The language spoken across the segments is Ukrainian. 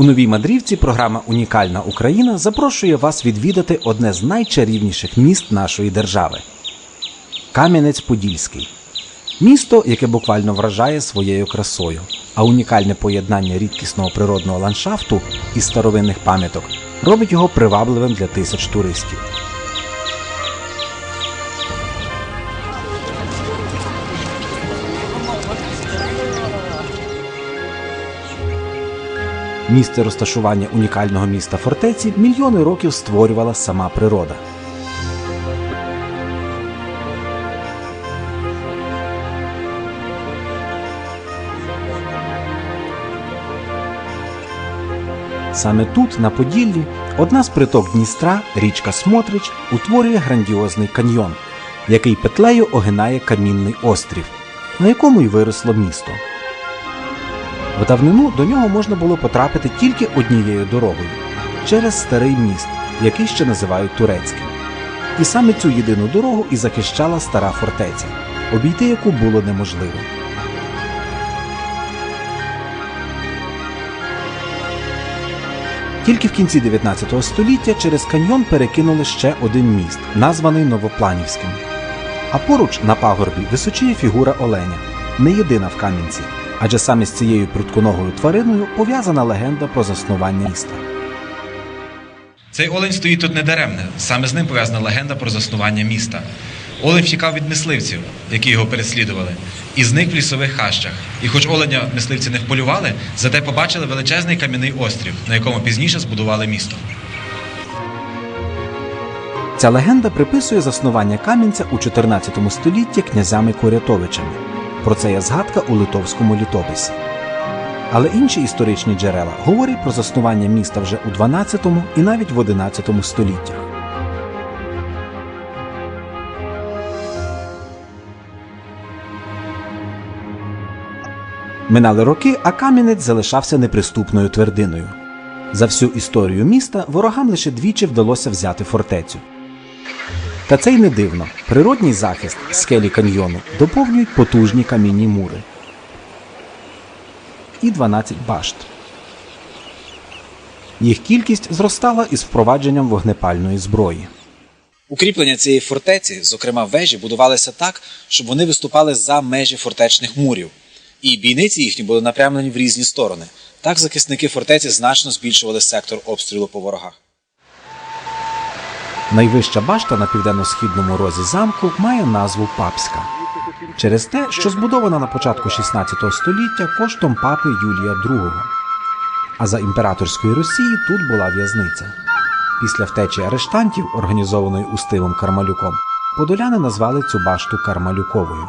У новій мандрівці програма Унікальна Україна запрошує вас відвідати одне з найчарівніших міст нашої держави Кам'янець-Подільський. Місто, яке буквально вражає своєю красою, а унікальне поєднання рідкісного природного ландшафту і старовинних пам'яток робить його привабливим для тисяч туристів. Місце розташування унікального міста фортеці мільйони років створювала сама природа. Саме тут, на Поділлі, одна з приток Дністра, річка Смотрич, утворює грандіозний каньйон, який петлею огинає камінний острів, на якому й виросло місто. В давнину до нього можна було потрапити тільки однією дорогою через старий міст, який ще називають турецьким. І саме цю єдину дорогу і захищала стара фортеця, обійти яку було неможливо. Тільки в кінці 19 століття через каньйон перекинули ще один міст, названий Новопланівським. А поруч на пагорбі височіє фігура оленя, не єдина в Кам'янці, адже саме з цією прутконогою твариною пов'язана легенда про заснування міста. Цей олень стоїть тут недаремне. Саме з ним пов'язана легенда про заснування міста. Олень втікав від мисливців, які його переслідували, і зник в лісових хащах. І хоч оленя мисливці не вполювали, зате побачили величезний кам'яний острів, на якому пізніше збудували місто. Ця легенда приписує заснування Кам'янця у 14 столітті князями Корятовичами. Про це є згадка у литовському літописі. Але інші історичні джерела говорять про заснування міста вже у 12 і навіть в 11 століттях. Минали роки, а Кам'янець залишався неприступною твердиною. За всю історію міста ворогам лише двічі вдалося взяти фортецю. Та це й не дивно. Природній захист скелі каньйону доповнюють потужні камінні мури і 12 башт. Їх кількість зростала із впровадженням вогнепальної зброї. Укріплення цієї фортеці, зокрема вежі, будувалися так, щоб вони виступали за межі фортечних мурів, і бійниці їхні були напрямлені в різні сторони. Так захисники фортеці значно збільшували сектор обстрілу по ворогах. Найвища башта на південно-східному розі замку має назву Папська через те, що збудована на початку 16 століття коштом папи Юлія II. А за імператорської Росії тут була в'язниця. Після втечі арештантів, організованої Устимом Кармалюком, подоляни назвали цю башту Кармалюковою.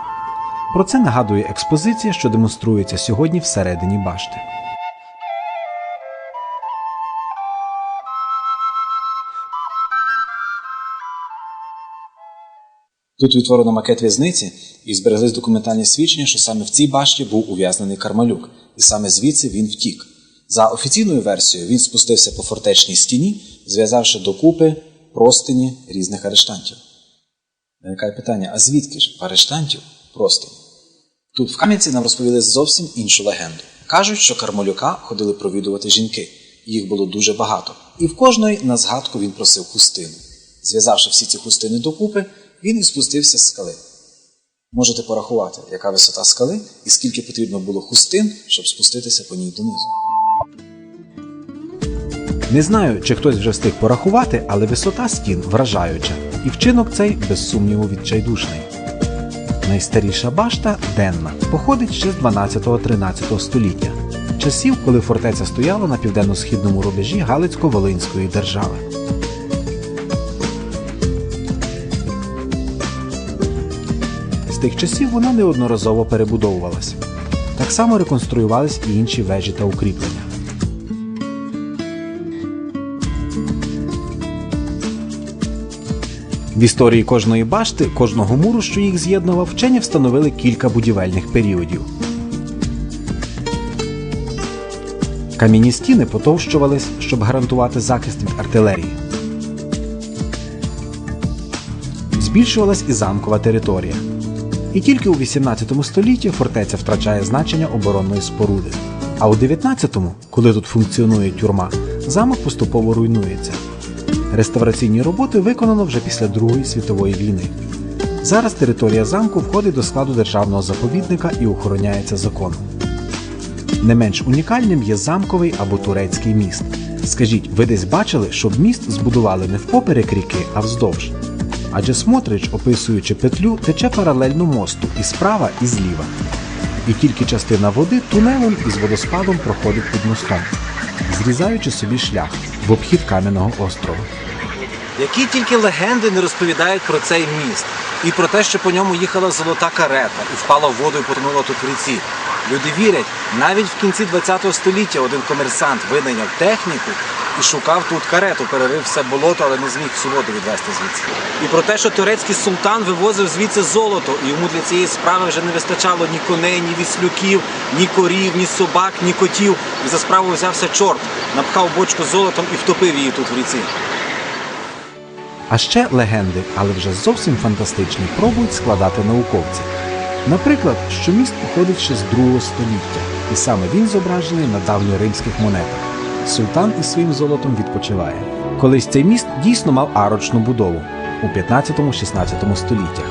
Про це нагадує експозиція, що демонструється сьогодні всередині башти. Тут відтворено макет в'язниці і збереглись документальні свідчення, що саме в цій башті був ув'язнений Кармалюк, і саме звідси він втік. За офіційною версією, він спустився по фортечній стіні, зв'язавши докупи простині різних арештантів. Виникає питання: а звідки ж арештантів простині? Тут в Кам'янці нам розповіли зовсім іншу легенду. Кажуть, що Кармалюка ходили провідувати жінки. Їх було дуже багато. І в кожної на згадку він просив хустину. Зв'язавши всі ці хустини докупи, він і спустився з скали. Можете порахувати, яка висота скали і скільки потрібно було хустин, щоб спуститися по ній донизу. Не знаю, чи хтось вже встиг порахувати, але висота стін вражаюча, і вчинок цей без сумніву відчайдушний. Найстаріша башта денна, походить ще з 12-13 століття, часів, коли фортеця стояла на південно-східному рубежі Галицько-Волинської держави. Тих часів вона неодноразово перебудовувалася. Так само реконструювались і інші вежі та укріплення. В історії кожної башти, кожного муру, що їх з'єднував, вчені встановили кілька будівельних періодів. Кам'яні стіни потовщувались, щоб гарантувати захист від артилерії. Збільшувалась і замкова територія. І тільки у 18 столітті фортеця втрачає значення оборонної споруди. А у 19-му, коли тут функціонує тюрма, замок поступово руйнується. Реставраційні роботи виконано вже після Другої світової війни. Зараз територія замку входить до складу державного заповідника і охороняється законом. Не менш унікальним є замковий або турецький міст. Скажіть, ви десь бачили, щоб міст збудували не впоперек ріки, а вздовж? Адже Смотрич, описуючи петлю, тече паралельно мосту і справа, і зліва. І тільки частина води тунелем із водоспадом проходить під мостом, зрізаючи собі шлях в обхід кам'яного острова. Які тільки легенди не розповідають про цей міст і про те, що по ньому їхала золота карета і впала в воду і потонула тут в ріці. Люди вірять, навіть в кінці ХХ століття один комерсант винайняв техніку і шукав тут карету, перерив все болото, але не зміг воду відвести звідси. І про те, що турецький султан вивозив звідси золото, і йому для цієї справи вже не вистачало ні коней, ні віслюків, ні корів, ні собак, ні котів. І за справу взявся чорт, напхав бочку золотом і втопив її тут в ріці. А ще легенди, але вже зовсім фантастичні, пробують складати науковці. Наприклад, що міст походить ще з другого століття, і саме він зображений на давньоримських монетах. Султан із своїм золотом відпочиває. Колись цей міст дійсно мав арочну будову у 15-16 століттях.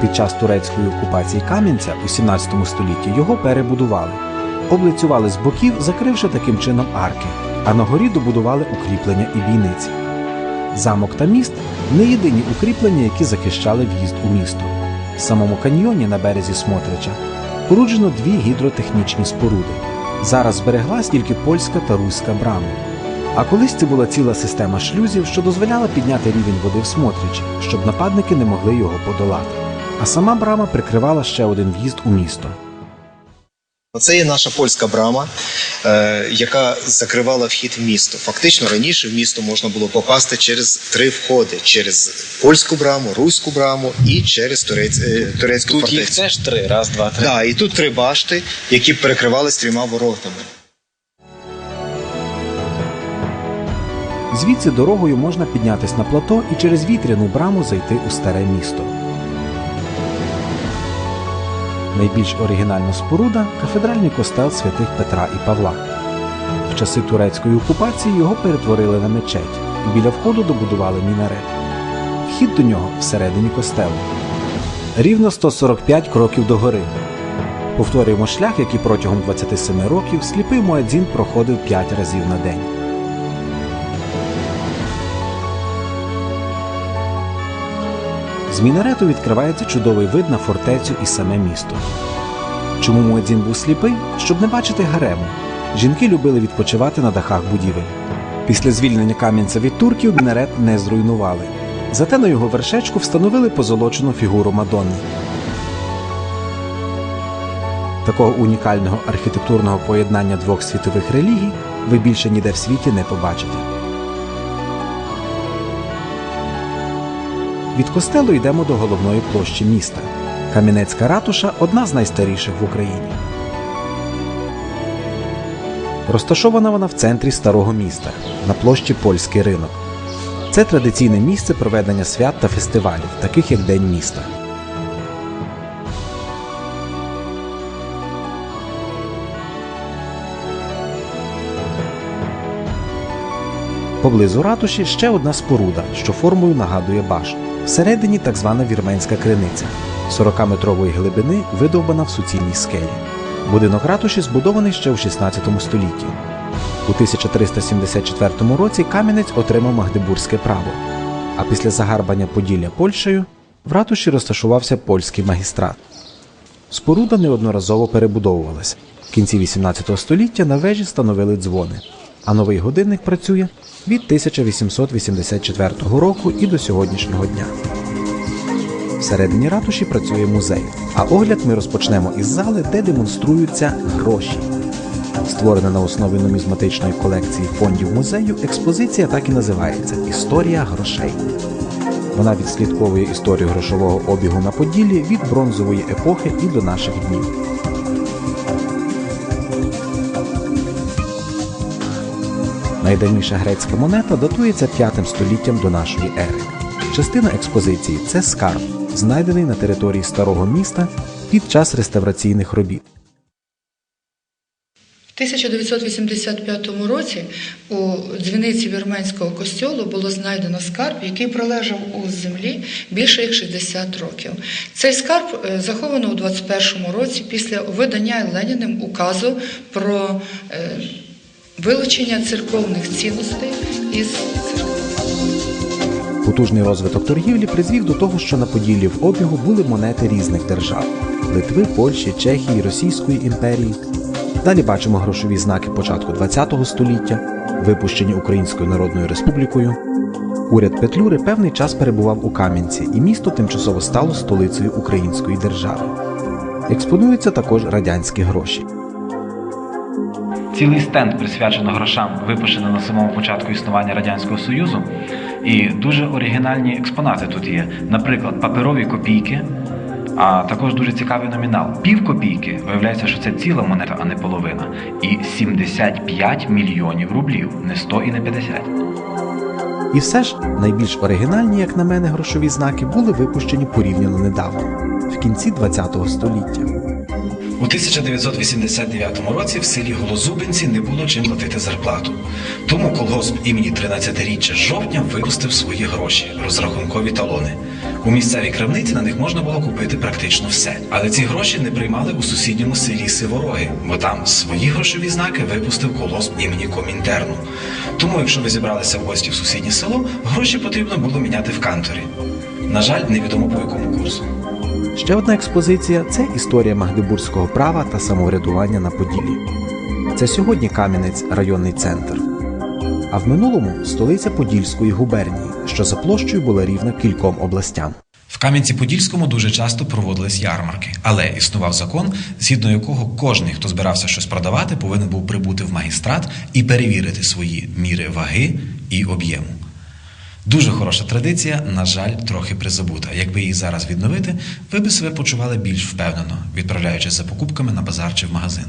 Під час турецької окупації Кам'янця у 17 столітті його перебудували, облицювали з боків, закривши таким чином арки, а на горі добудували укріплення і бійниці. Замок та міст не єдині укріплення, які захищали в'їзд у місто. В самому каньйоні на березі Смотрича поруджено дві гідротехнічні споруди. Зараз збереглась тільки польська та руська брами. А колись це була ціла система шлюзів, що дозволяла підняти рівень води в Смотричі, щоб нападники не могли його подолати. А сама брама прикривала ще один в'їзд у місто. Це є наша польська брама, е, яка закривала вхід в місто. Фактично раніше в місто можна було попасти через три входи: через польську браму, руську браму і через турець, е, турецьку Тут фортецю. їх теж три, раз, два, три. Да, і тут три башти, які перекривались трьома воротами. Звідси дорогою можна піднятись на плато і через вітряну браму зайти у старе місто. Найбільш оригінальна споруда кафедральний костел святих Петра і Павла. В часи турецької окупації його перетворили на мечеть і біля входу добудували мінарет. Вхід до нього всередині костелу. Рівно 145 кроків до гори. Повторюємо шлях, який протягом 27 років сліпий Муадзін проходив 5 разів на день. З мінарету відкривається чудовий вид на фортецю і саме місто. Чому Муедзін був сліпий? Щоб не бачити гарему. Жінки любили відпочивати на дахах будівель. Після звільнення Кам'янця від турків мінарет не зруйнували. Зате на його вершечку встановили позолочену фігуру Мадонни. Такого унікального архітектурного поєднання двох світових релігій ви більше ніде в світі не побачите. Від костелу йдемо до головної площі міста. Кам'янецька ратуша одна з найстаріших в Україні. Розташована вона в центрі старого міста на площі Польський ринок. Це традиційне місце проведення свят та фестивалів, таких як День міста. Поблизу ратуші ще одна споруда, що формою нагадує башню. Всередині так звана вірменська криниця 40-метрової глибини, видовбана в суцільній скелі. Будинок ратуші збудований ще у 16 столітті. У 1374 році Кам'янець отримав Магдебурзьке право. А після загарбання Поділля Польщею в ратуші розташувався польський магістрат. Споруда неодноразово перебудовувалася. В кінці 18 століття на вежі становили дзвони, а новий годинник працює від 1884 року і до сьогоднішнього дня. Всередині ратуші працює музей, а огляд ми розпочнемо із зали, де демонструються гроші. Створена на основі нумізматичної колекції фондів музею, експозиція так і називається Історія грошей. Вона відслідковує історію грошового обігу на Поділлі від бронзової епохи і до наших днів. Найдавніша грецька монета датується 5 століттям до нашої ери. Частина експозиції це скарб, знайдений на території старого міста під час реставраційних робіт. В 1985 році у дзвіниці вірменського костьолу було знайдено скарб, який пролежав у землі більше як 60 років. Цей скарб е, заховано у 21 році після видання Леніним указу про е, вилучення церковних цінностей із церкви. Потужний розвиток торгівлі призвів до того, що на Поділлі в обігу були монети різних держав Литви, Польщі, Чехії, Російської імперії. Далі бачимо грошові знаки початку ХХ століття, випущені Українською Народною Республікою. Уряд Петлюри певний час перебував у Кам'янці, і місто тимчасово стало столицею Української держави. Експонуються також радянські гроші. Цілий стенд присвячено грошам, випущено на самому початку існування Радянського Союзу. І дуже оригінальні експонати тут є. Наприклад, паперові копійки, а також дуже цікавий номінал. Пів копійки, виявляється, що це ціла монета, а не половина. І 75 мільйонів рублів, не 100 і не 50. І все ж найбільш оригінальні, як на мене, грошові знаки були випущені порівняно недавно, в кінці ХХ століття. У 1989 році в селі Голозубинці не було чим платити зарплату. Тому колгосп імені 13-річчя жовтня випустив свої гроші, розрахункові талони. У місцевій крамниці на них можна було купити практично все. Але ці гроші не приймали у сусідньому селі Сивороги, бо там свої грошові знаки випустив колгосп імені Комінтерну. Тому, якщо ви зібралися в гості в сусіднє село, гроші потрібно було міняти в канторі. На жаль, невідомо по якому курсу. Ще одна експозиція це історія магдебурзького права та самоврядування на Поділлі. Це сьогодні Кам'янець районний центр. А в минулому столиця Подільської губернії, що за площею була рівна кільком областям. В Кам'янці-Подільському дуже часто проводились ярмарки, але існував закон, згідно якого кожний, хто збирався щось продавати, повинен був прибути в магістрат і перевірити свої міри ваги і об'єму. Дуже хороша традиція, на жаль, трохи призабута. Якби її зараз відновити, ви би себе почували більш впевнено, відправляючись за покупками на базар чи в магазин.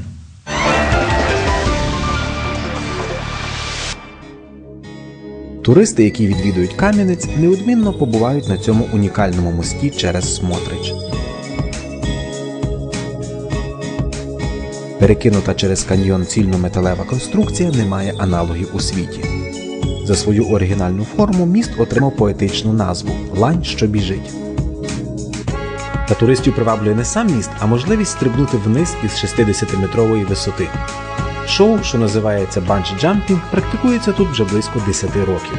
Туристи, які відвідують Кам'янець, неодмінно побувають на цьому унікальному мості через Смотрич. Перекинута через каньйон цільнометалева конструкція не має аналогів у світі. За свою оригінальну форму міст отримав поетичну назву Лань, що біжить. Та туристів приваблює не сам міст, а можливість стрибнути вниз із 60-метрової висоти. Шоу, що називається банч-джампінг, практикується тут вже близько 10 років.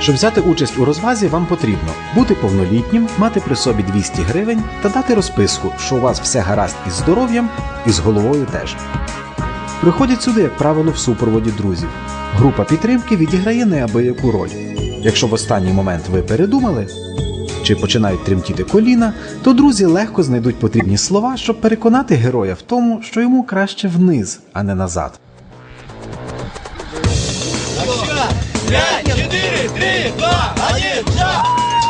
Щоб взяти участь у розвазі, вам потрібно бути повнолітнім, мати при собі 200 гривень та дати розписку, що у вас все гаразд із здоров'ям і з головою теж. Приходять сюди, як правило, в супроводі друзів. Група підтримки відіграє неабияку роль. Якщо в останній момент ви передумали чи починають тремтіти коліна, то друзі легко знайдуть потрібні слова, щоб переконати героя в тому, що йому краще вниз, а не назад. Пять, четыре, три, два, один, шаг!